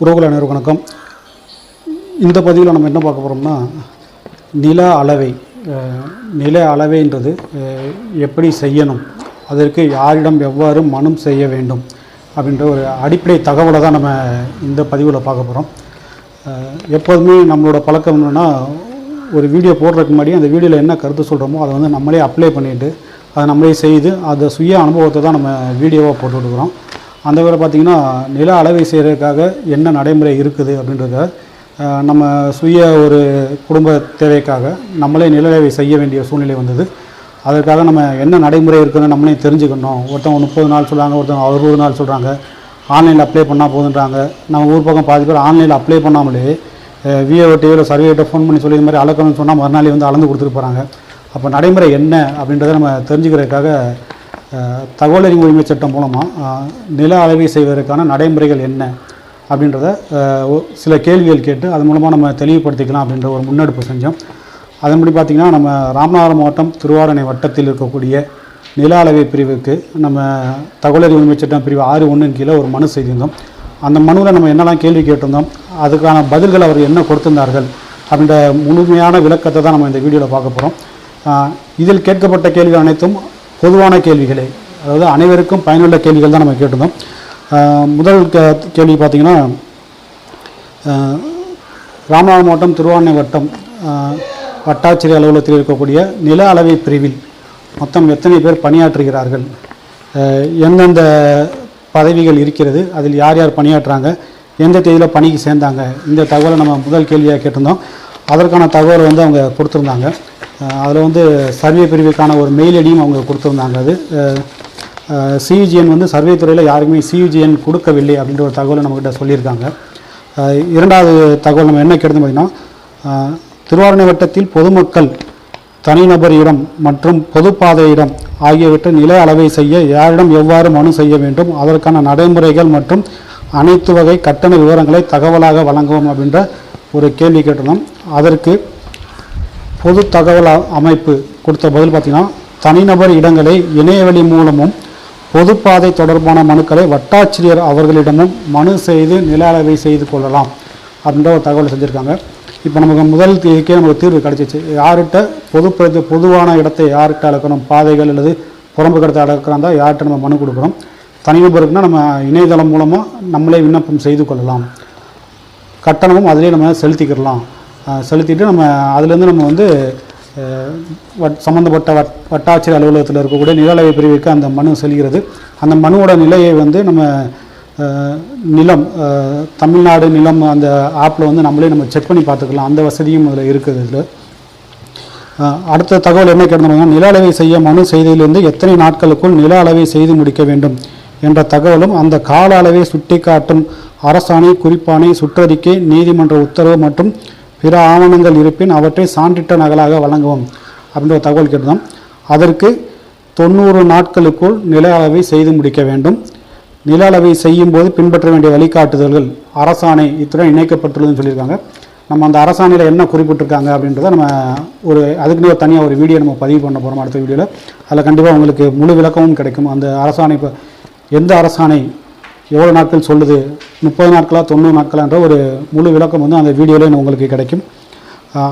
உறவுகள் அனைவரும் வணக்கம். இந்த பதிவில் நம்ம என்ன பார்க்க போகிறோம்னா நில அளவை நில அளவைன்றது எப்படி செய்யணும் அதற்கு யாரிடம் எவ்வாறு மனம் செய்ய வேண்டும் அப்படின்ற ஒரு அடிப்படை தகவலை தான் நம்ம இந்த பதிவில் பார்க்க போகிறோம் எப்போதுமே நம்மளோட பழக்கம் என்னென்னா ஒரு வீடியோ போடுறதுக்கு முன்னாடி அந்த வீடியோவில் என்ன கருத்து சொல்கிறோமோ அதை வந்து நம்மளே அப்ளை பண்ணிவிட்டு அதை நம்மளே செய்து அதை சுய அனுபவத்தை தான் நம்ம வீடியோவாக போட்டு அந்த வேலை பார்த்திங்கன்னா நில அளவை செய்கிறதுக்காக என்ன நடைமுறை இருக்குது அப்படின்றத நம்ம சுய ஒரு குடும்ப தேவைக்காக நம்மளே நில அளவை செய்ய வேண்டிய சூழ்நிலை வந்தது. அதற்காக நம்ம என்ன நடைமுறை இருக்குன்னு நம்மளே தெரிஞ்சுக்கணும். ஒருத்தவங்க முப்பது நாள் சொல்கிறாங்க ஒருத்தவங்க அறுபது நாள் சொல்கிறாங்க ஆன்லைனில் அப்ளை பண்ணால் போதுன்றாங்க. நம்ம ஊர் பக்கம் பாதி பேர் ஆன்லைனில் அப்ளை பண்ணாமலே விஏஓடியோ இல்லை சர்வேட்ட ஃபோன் பண்ணி சொல்லி இந்த மாதிரி அளக்கணும்னு சொன்னால் மறுநாளே வந்து அளந்து கொடுத்துட்டு போகிறாங்க அப்போ நடைமுறை என்ன அப்படின்றத நம்ம தெரிஞ்சுக்கிறதுக்காக தகவல் அறிவு உரிமை சட்டம் மூலமாக நில அளவை செய்வதற்கான நடைமுறைகள் என்ன அப்படின்றத சில கேள்விகள் கேட்டு அது மூலமாக நம்ம தெளிவுபடுத்திக்கலாம் அப்படின்ற ஒரு முன்னெடுப்பு செஞ்சோம். அதன்படி பார்த்திங்கன்னா நம்ம ராமநாதபுரம் மாவட்டம் திருவாரணை வட்டத்தில் இருக்கக்கூடிய நில அளவை பிரிவுக்கு நம்ம தகவல் அறிவு உரிமை சட்டம் பிரிவு ஆறு ஒன்றின் கீழே ஒரு மனு செய்திருந்தோம். அந்த மனுவில் நம்ம என்னெல்லாம் கேள்வி கேட்டிருந்தோம் அதுக்கான பதில்கள் அவர் என்ன கொடுத்திருந்தார்கள் அப்படின்ற முழுமையான விளக்கத்தை தான் நம்ம இந்த வீடியோவில் பார்க்க போகிறோம் இதில் கேட்கப்பட்ட கேள்விகள் அனைத்தும் பொதுவான கேள்விகளே. அதாவது அனைவருக்கும் பயனுள்ள கேள்விகள் தான் நம்ம கேட்டிருந்தோம். முதல் கேள்வி பார்த்திங்கன்னா ராமநாதபுரம் மாவட்டம் திருவாணை வட்டம் வட்டாட்சியர் அலுவலகத்தில் இருக்கக்கூடிய நில அளவை பிரிவில் மொத்தம் எத்தனை பேர் பணியாற்றுகிறார்கள்? எந்தெந்த பதவிகள் இருக்கிறது? அதில் யார் யார் பணியாற்றுறாங்க எந்த தேதியில் பணிக்கு சேர்ந்தாங்க? இந்த தகவலை நம்ம முதல் கேள்வியாக கேட்டிருந்தோம். அதற்கான தகவலை வந்து அவங்க கொடுத்துருந்தாங்க. அதில் வந்து சர்வே பிரிவுக்கான ஒரு மெயில் ஐடியும் அவங்க கொடுத்துருந்தாங்க அது சியூஜிஎன் வந்து சர்வே துறையில் யாருக்குமே சியூஜிஎன் கொடுக்கவில்லை அப்படின்ற ஒரு தகவலை நம்மக்கிட்ட சொல்லியிருக்காங்க. இரண்டாவது தகவல் நம்ம என்ன கேட்டது பார்த்தீங்கன்னா திருவாரூர் வட்டத்தில் பொதுமக்கள் தனிநபர் இடம் மற்றும் பொதுப்பாதை இடம் ஆகியவற்றை நில அளவை செய்ய யாரிடம் எவ்வாறு மனு செய்ய வேண்டும் அதற்கான நடைமுறைகள் மற்றும் அனைத்து வகை கட்டண விவரங்களை தகவலாக வழங்கவும் அப்படின்ற ஒரு கேள்வி கேட்டிருந்தோம். அதற்கு பொது தகவல் அமைப்பு கொடுத்த பதில் பார்த்திங்கன்னா தனிநபர் இடங்களை இணையவழி மூலமும் பொதுப்பாதை தொடர்பான மனுக்களை வட்டாட்சியர் அவர்களிடமும் மனு செய்து நில அளவை செய்து கொள்ளலாம் அப்படின்ற ஒரு தகவல் செஞ்சுருக்காங்க. இப்போ நமக்கு முதல் இதுக்கே நமக்கு தீர்வு கிடைச்சிச்சு. யார்கிட்ட பொது பொதுவான இடத்தை யார்கிட்ட அளக்கணும் பாதைகள் அல்லது புறம்பு கடத்தை அளக்கிறாந்தா யார்கிட்ட நம்ம மனு கொடுக்குறோம் தனிநபருக்குன்னா நம்ம இணையதளம் மூலமாக நம்மளே விண்ணப்பம் செய்து கொள்ளலாம். கட்டணமும் அதிலே நம்ம செலுத்திக்கிடலாம். செலுத்திட்டு நம்ம அதுலேருந்து நம்ம வந்து வட் சம்மந்தப்பட்ட வட் வட்டாட்சியர் அலுவலகத்தில் இருக்கக்கூடிய நிலவை பிரிவுக்கு அந்த மனு செல்கிறது. அந்த மனுவோட நிலையை வந்து நம்ம நிலம் தமிழ்நாடு நிலம் அந்த ஆப்பில் வந்து நம்மளே நம்ம செக் பண்ணி பார்த்துக்கலாம். அந்த வசதியும் அதில் இருக்குது இதில். அடுத்த தகவல் என்ன கேட்டோம்னா நில அளவை செய்ய மனு செய்தியிலிருந்து எத்தனை நாட்களுக்குள் நில அளவை செய்து முடிக்க வேண்டும் என்ற தகவலும் அந்த கால அளவை சுட்டிக்காட்டும் அரசாணை குறிப்பாணை சுற்றறிக்கை நீதிமன்ற உத்தரவு மற்றும் பிற ஆவணங்கள் இருப்பின் அவற்றை சான்றிட்ட நகலாக வழங்கவும் அப்படின்ற ஒரு தகவல் கேட்டுதான். அதற்கு தொண்ணூறு நாட்களுக்குள் நில அளவை செய்து முடிக்க வேண்டும். நில அளவை செய்யும் போது பின்பற்ற வேண்டிய வழிகாட்டுதல்கள் அரசாணை இத்துடன் இணைக்கப்பட்டுள்ளதுன்னு சொல்லியிருக்காங்க. நம்ம அந்த அரசாணையில் என்ன குறிப்பிட்டிருக்காங்க அப்படின்றத நம்ம ஒரு அதுக்குன்னு ஒரு தனியாக ஒரு வீடியோ நம்ம பதிவு பண்ண போகிறோம் அடுத்த வீடியோவில் அதில் கண்டிப்பாக உங்களுக்கு முழு விளக்கமும் கிடைக்கும். அந்த அரசாணை இப்போ எந்த அரசாணை எவ்வளோ நாட்கள் சொல்லுது? முப்பது நாட்களா தொண்ணூறு நாட்களான்ற ஒரு முழு விளக்கம் வந்து அந்த வீடியோவில் உங்களுக்கு கிடைக்கும்.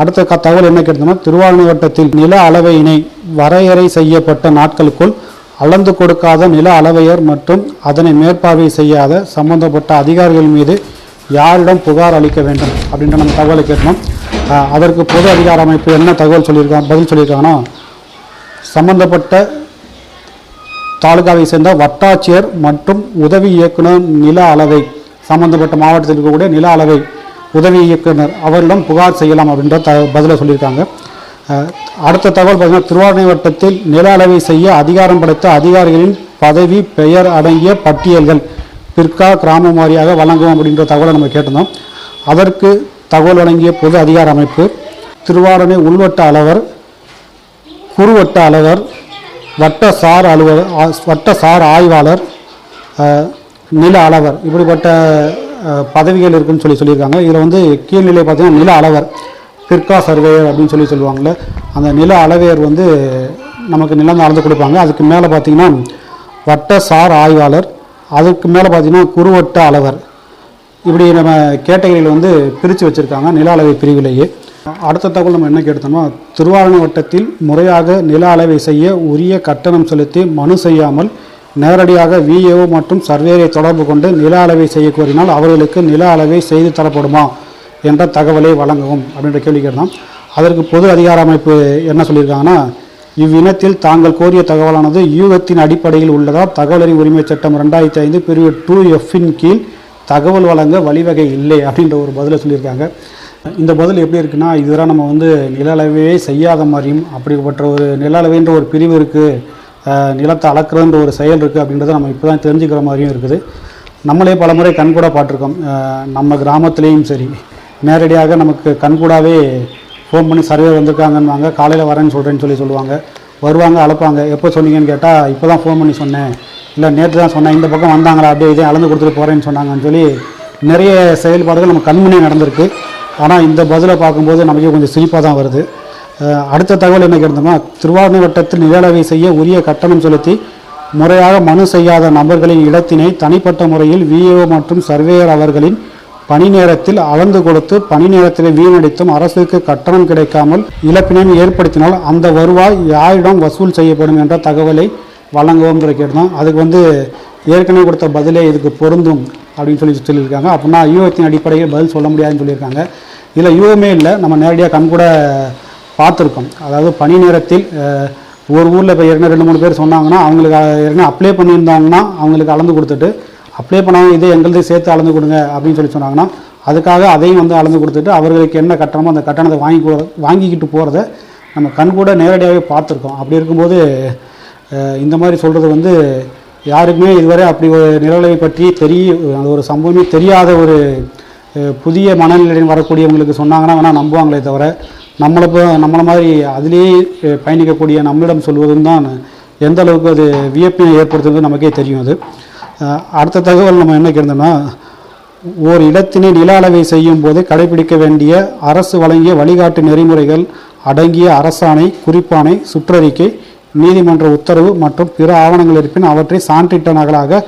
அடுத்த க தகவல் என்ன கேட்டோம்னா திருவாரூர் வட்டத்தில் நில அளவையினை வரையறை செய்யப்பட்ட நாட்களுக்குள் அளந்து கொடுக்காத நில அளவையர் மற்றும் அதனை மேற்பார்வை செய்யாத சம்பந்தப்பட்ட அதிகாரிகள் மீது யாரிடம் புகார் அளிக்க வேண்டும் அப்படின்ற நம்ம தகவலை கேட்டோம். அதற்கு பொது அதிகார அமைப்பு என்ன தகவல் சொல்லியிருக்காங்க பதில் சொல்லியிருக்காங்கன்னா சம்பந்தப்பட்ட தாலுகாவை சேர்ந்த வட்டாட்சியர் மற்றும் உதவி இயக்குனர் நில அளவை சம்பந்தப்பட்ட மாவட்டத்தில் இருக்கக்கூடிய நில அளவை உதவி இயக்குனர் அவரிடம் புகார் செய்யலாம் அப்படின்ற த பதிலை சொல்லியிருக்காங்க. அடுத்த தகவல் பார்த்தீங்கன்னா திருவாரணை வட்டத்தில் நில அளவை செய்ய அதிகாரம் படைத்த அதிகாரிகளின் பதவி பெயர் அடங்கிய பட்டியல்கள் பிற்கா கிராம வாரியாக வழங்கும் அப்படின்ற தகவலை நம்ம கேட்டிருந்தோம். அதற்கு தகவல் வழங்கிய பொது அதிகார அமைப்பு திருவாரணை உள்வட்ட அளவர் குறுவட்ட அளவர் வட்ட சார் அலுவலர் வட்ட சார் ஆய்வாளர் நில அளவர். இப்படிப்பட்ட பதவிகள் இருக்குன்னு சொல்லி சொல்லியிருக்காங்க. இதில் வந்து கீழ்நிலை பார்த்தீங்கன்னா நில அளவர் பிற்கா சர்வேயர் அப்படின்னு சொல்லி சொல்லுவாங்கள்ல. அந்த நில அளவையர் வந்து நமக்கு நிலம் அளந்து கொடுப்பாங்க. அதுக்கு மேலே பார்த்தீங்கன்னா வட்ட சார் ஆய்வாளர் அதுக்கு மேலே பார்த்தீங்கன்னா குறுவட்ட அளவர். இப்படி நம்ம கேட்டகரியில் வந்து பிரித்து வச்சுருக்காங்க. நில அளவை பிரிவிலேயே. அடுத்த தகவல் நம்ம என்ன கேட்டோம்னா திருவாரூர் வட்டத்தில் முறையாக நில அளவை செய்ய உரிய கட்டணம் செலுத்தி மனு செய்யாமல் நேரடியாக விஏஓ மற்றும் சர்வேரை தொடர்பு கொண்டு நில அளவை செய்ய கோரினால் அவர்களுக்கு நில அளவை செய்து தரப்படுமா என்ற தகவலை வழங்கவும் அப்படின்ற கேள்வி கேட்டோம் அதற்கு பொது அதிகார அமைப்பு என்ன சொல்லியிருக்காங்கன்னா இவ்வினத்தில் தாங்கள் கோரிய தகவலானது யூகத்தின் அடிப்படையில் உள்ளதால் தகவல் உரிமை சட்டம் ரெண்டாயிரத்தி ஐந்து பிரிவு டூ எஃப்இன் கீழ் தகவல் வழங்க வழிவகை இல்லை அப்படின்ற ஒரு பதிலை சொல்லியிருக்காங்க. இந்த பதில் எப்படி இருக்குன்னா இதுவரை நம்ம வந்து நில அளவே செய்யாத மாதிரியும் அப்படிப்பட்ட ஒரு நில அளவைன்ற ஒரு பிரிவு இருக்குது நிலத்தை அளக்குறதுன்ற ஒரு செயல் இருக்குது அப்படின்றத நம்ம இப்போ தான் தெரிஞ்சுக்கிற மாதிரியும் இருக்குது. நம்மளே பல முறை கண்கூட பார்த்துருக்கோம். நம்ம கிராமத்துலேயும் சரி நேரடியாக நமக்கு கண்கூடாவே ஃபோன் பண்ணி சர்வே வந்திருக்காங்கன்னுவாங்க. காலையில் வரேன்னு சொல்கிறேன்னு சொல்லி சொல்லுவாங்க. வருவாங்க அழைப்பாங்க. எப்போ சொன்னீங்கன்னு கேட்டால் இப்போ தான் ஃபோன் பண்ணி சொன்னேன். இல்லை நேற்று தான் சொன்னேன். இந்த பக்கம் வந்தாங்களா அப்படியே இதே அளந்து கொடுத்துட்டு போகிறேன்னு சொன்னாங்கன்னு சொல்லி நிறைய செயல்பாடுகள் நம்ம கண்முன்னே நடந்திருக்கு. ஆனால் இந்த பதிலை பார்க்கும்போது நமக்கு கொஞ்சம் சிரிப்பாக தான் வருது. அடுத்த தகவல் என்ன கேட்டோம்னா திருவாரூர் வட்டத்தில் நிழலவை செய்ய உரிய கட்டணம் செலுத்தி முறையாக மனு செய்யாத நபர்களின் இடத்தினை தனிப்பட்ட முறையில் விஏஓ மற்றும் சர்வேயர் அவர்களின் பணி நேரத்தில் அளந்து கொடுத்து பணி நேரத்தில் வீணடித்தும் அரசுக்கு கட்டணம் கிடைக்காமல் இழப்பினையும் ஏற்படுத்தினால் அந்த வருவாய் யாரிடம் வசூல் செய்யப்படும் என்ற தகவலை வழங்கவும் கேட்டோம். அதுக்கு வந்து ஏற்கனவே கொடுத்த பதிலே இதுக்கு பொருந்தும். அப்படின்னு சொல்லி சொல்லியிருக்காங்க. அப்படின்னா யூகத்தின் அடிப்படையில் பதில் சொல்ல முடியாதுன்னு சொல்லியிருக்காங்க. இதில் யூகமே இல்லை. நம்ம நேரடியாக கண் கூட பார்த்துருக்கோம். அதாவது பணி நேரத்தில் ஒரு ஊரில் இப்போ ஏற்கனவே ரெண்டு மூணு பேர் சொன்னாங்கன்னா அவங்களுக்கு ஏற்கனவே அப்ளை பண்ணியிருந்தாங்கன்னா அவங்களுக்கு அளந்து கொடுத்துட்டு அப்ளை பண்ணாமல் இதே எங்களுக்கு சேர்த்து அளந்து கொடுங்க அப்படின்னு சொல்லி சொன்னாங்கன்னா அதுக்காக அதையும் வந்து அளந்து கொடுத்துட்டு அவர்களுக்கு என்ன கட்டணமோ அந்த கட்டணத்தை வாங்கி வாங்கிக்கிட்டு போகிறத நம்ம கண் கூட நேரடியாகவே பார்த்துருக்கோம். அப்படி இருக்கும்போது இந்த மாதிரி சொல்கிறது வந்து யாருக்குமே இதுவரை அப்படி ஒரு நிலவலை பற்றி தெரிய அந்த ஒரு சம்பவமே தெரியாத ஒரு புதிய மனநிலையில் வரக்கூடியவங்களுக்கு சொன்னாங்கன்னா வேணால் நம்புவாங்களே தவிர நம்மளை இப்போ நம்மளை மாதிரி அதிலேயே பயணிக்கக்கூடிய நம்மளிடம் சொல்வதும் தான் எந்த அளவுக்கு அது வியப்பினை ஏற்படுத்துறது நமக்கே தெரியும் அது. அடுத்த தகவல் நம்ம என்ன கேட்டோம்னா ஓர் இடத்தினை நில அளவை செய்யும் போது கடைபிடிக்க வேண்டிய அரசு வழங்கிய வழிகாட்டு நெறிமுறைகள் அடங்கிய அரசாணை குறிப்பாணை சுற்றறிக்கை நீதிமன்ற உத்தரவு மற்றும் பிற ஆவணங்கள் இருப்பின் அவற்றை சான்றிட்ட நகலாக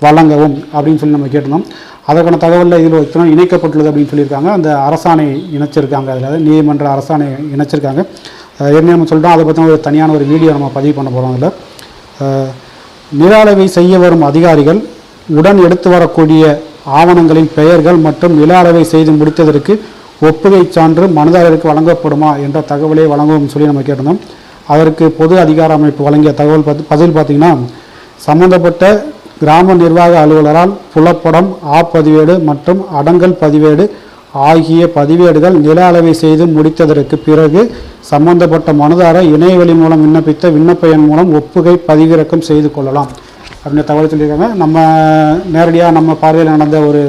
வழங்கவும் அப்படின்னு சொல்லி நம்ம கேட்டிருந்தோம். அதற்கான தகவலில் இதில் இத்தனை இணைக்கப்பட்டுள்ளது அப்படின்னு சொல்லியிருக்காங்க. அந்த அரசாணை இணைச்சிருக்காங்க அதில். நீதிமன்ற அரசாணை இணைச்சிருக்காங்க. என்ன ஏற்கனவே நம்ம சொல்கிறோம் அதை பற்றின ஒரு தனியான ஒரு வீடியோ நம்ம பதிவு பண்ண போகிறோம் அதில். அஹ் நில அளவை செய்ய வரும் அதிகாரிகள் உடன் எடுத்து வரக்கூடிய ஆவணங்களின் பெயர்கள் மற்றும் நில அளவை செய்து முடித்ததற்கு ஒப்புகை சான்று மனதாரருக்கு வழங்கப்படுமா என்ற தகவலை வழங்கவும் சொல்லி நம்ம கேட்டிருந்தோம். அதற்கு பொது அதிகார அமைப்பு வழங்கிய தகவல் பார்த்து பதில் பார்த்தீங்கன்னா சம்பந்தப்பட்ட கிராம நிர்வாக அலுவலரால் புலப்படம் ஆப்பதிவேடு மற்றும் அடங்கல் பதிவேடு ஆகிய பதிவேடுகள் நில அளவை செய்து முடித்ததற்கு பிறகு சம்பந்தப்பட்ட மனுதாரர் இணையவழி மூலம் விண்ணப்பித்த விண்ணப்ப எண் மூலம் ஒப்புகை பதிவிறக்கம் செய்து கொள்ளலாம். அப்படின்னு தகவல் சொல்லியிருக்காங்க. நம்ம நேரடியாக நம்ம பார்வையில் நடந்த ஒரு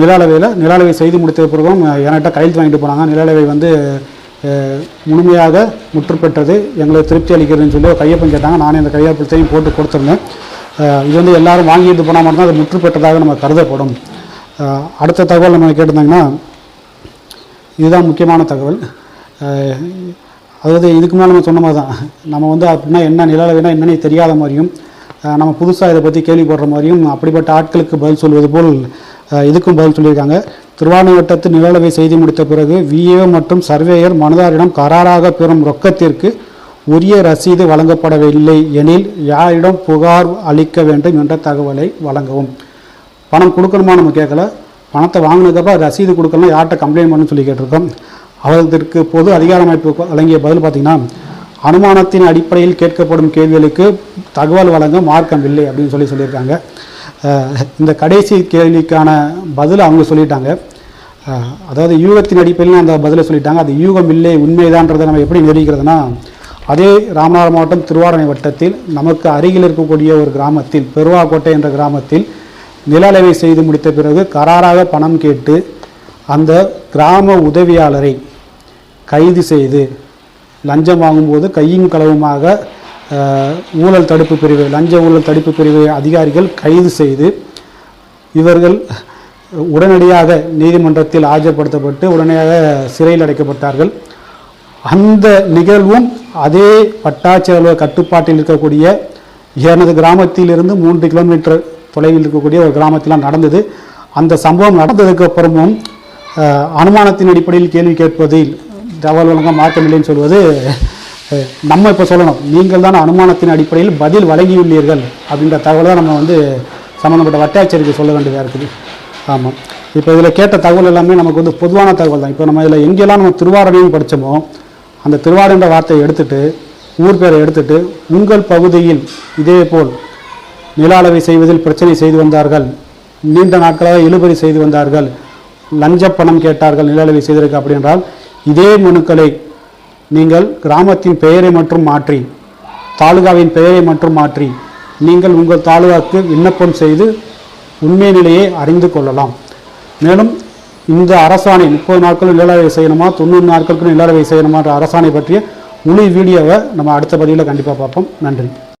நில அளவையில் நில அளவை செய்து முடித்த பிறகும் என்கிட்ட கையெழுத்து வாங்கிட்டு போனாங்க. நில அளவை வந்து முழுமையாக முற்று பெற்றது திருப்தி அளிக்கிறதுன்னு சொல்லி ஒரு கையொப்பம் கேட்டாங்க. நானே அந்த கையப்பத்தையும் போட்டு கொடுத்துருந்தேன். இது வந்து எல்லாரும் வாங்கிட்டு போனால் மட்டும்தான் அது முற்று பெற்றதாக நம்ம கருதப்படும். அடுத்த தகவல் நம்ம கேட்டிருந்தாங்கன்னா இதுதான் முக்கியமான தகவல். அதாவது இதுக்கு மேலே நம்ம சொன்ன மாதிரி தான் நம்ம வந்து அப்படின்னா என்ன நிலவலைனா என்னென்ன தெரியாத மாதிரியும் நம்ம புதுசாக இதை பற்றி கேள்விப்படுற மாதிரியும் அப்படிப்பட்ட ஆட்களுக்கு பதில் சொல்வது போல் இதுக்கும் பதில் சொல்லியிருக்காங்க. திருவாரூர் வட்டத்து நிலளவை செய்து முடித்த பிறகு விஏஓ மற்றும் சர்வேயர் மனதாரிடம் கராராக பெறும் ரொக்கத்திற்கு உரிய ரசீது வழங்கப்படவில்லை எனில் யாரிடம் புகார் அளிக்க வேண்டும் என்ற தகவலை வழங்கவும். பணம் கொடுக்கணுமா நம்ம கேட்கல. பணத்தை வாங்கினதுக்கப்புறம் ரசீது கொடுக்கலாம் யார்கிட்ட கம்ப்ளைண்ட் பண்ணு சொல்லி கேட்டிருக்கோம். அவர்களுக்கு பொது அதிகார அமைப்பு வழங்கிய பதில் பார்த்தீங்கன்னா அனுமானத்தின் அடிப்படையில் கேட்கப்படும் கேள்விகளுக்கு தகவல் வழங்க மார்க்கம் இல்லை அப்படின்னு சொல்லி சொல்லியிருக்காங்க. இந்த கடைசி கேள்விக்கான பதில் அவங்க சொல்லிட்டாங்க. அதாவது யூகத்தின் அடிப்படையில் அந்த பதிலை சொல்லிட்டாங்க. அது யூகம் இல்லை உண்மைதான்றதை நம்ம எப்படி நிரூபிக்கிறதுனா அதே ராமநாதபுரம் மாவட்டம் திருவாரணை வட்டத்தில் நமக்கு அருகில் இருக்கக்கூடிய ஒரு கிராமத்தில் பெருவாக்கோட்டை என்ற கிராமத்தில் நில அளவை செய்து முடித்த பிறகு கராராக பணம் கேட்டு அந்த கிராம உதவியாளரை கைது செய்து லஞ்சம் வாங்கும்போது கையும் களவுமாக ஊழல் தடுப்பு பிரிவு லஞ்ச ஊழல் தடுப்பு பிரிவு அதிகாரிகள் கைது செய்து இவர்கள் உடனடியாக நீதிமன்றத்தில் ஆஜர்படுத்தப்பட்டு உடனடியாக சிறையில் அடைக்கப்பட்டார்கள். அந்த நிகழ்வும் அதே வட்டாட்சியர் அலுவலக கட்டுப்பாட்டில் இருக்கக்கூடிய எனது கிராமத்திலிருந்து மூன்று கிலோமீட்டர் தொலைவில் இருக்கக்கூடிய ஒரு கிராமத்தில் நடந்தது. அந்த சம்பவம் நடந்ததுக்கு அப்புறமும் அனுமானத்தின் அடிப்படையில் கேள்வி கேட்பதில் தகவல் ஒழுங்காக மாற்றமில்லைன்னு சொல்வது நம்ம இப்போ சொல்லணும். நீங்கள் தான் அனுமானத்தின் அடிப்படையில் பதில் வழங்கியுள்ளீர்கள் அப்படின்ற தகவலை நம்ம வந்து சம்மந்தப்பட்ட வட்டாட்சியருக்கு சொல்ல வேண்டியதாக இருக்குது. ஆமாம் இப்போ இதில் கேட்ட தகவல் எல்லாமே நமக்கு வந்து பொதுவான தகவல் தான். இப்போ நம்ம இதில் எங்கெல்லாம் நம்ம திருவாரணையும் படித்தோமோ அந்த திருவாரன்ற வார்த்தையை எடுத்துட்டு ஊர் பேரை எடுத்துட்டு உங்கள் பகுதியில் இதேபோல் நில அளவை செய்வதில் பிரச்சனை செய்து வந்தார்கள் நீண்ட நாட்களாக இழுபறி செய்து வந்தார்கள் லஞ்ச பணம் கேட்டார்கள் நில அளவை செய்திருக்கு அப்படி என்றால் இதே மனுக்களை நீங்கள் கிராமத்தின் பெயரை மட்டும் மாற்றி தாலுகாவின் பெயரை மட்டும் மாற்றி நீங்கள் உங்கள் தாலுகாவுக்கு விண்ணப்பம் செய்து உண்மை நிலையை அறிந்து கொள்ளலாம். மேலும் இந்த அரசாணை முப்பது நாட்கள் நிலளவை செய்யணுமா தொண்ணூறு நாட்களுக்கு நிலளவை செய்யணுமான்ற அரசாணை பற்றிய முழு வீடியோவை நம்ம அடுத்த பதிவில் கண்டிப்பாக பார்ப்போம். நன்றி.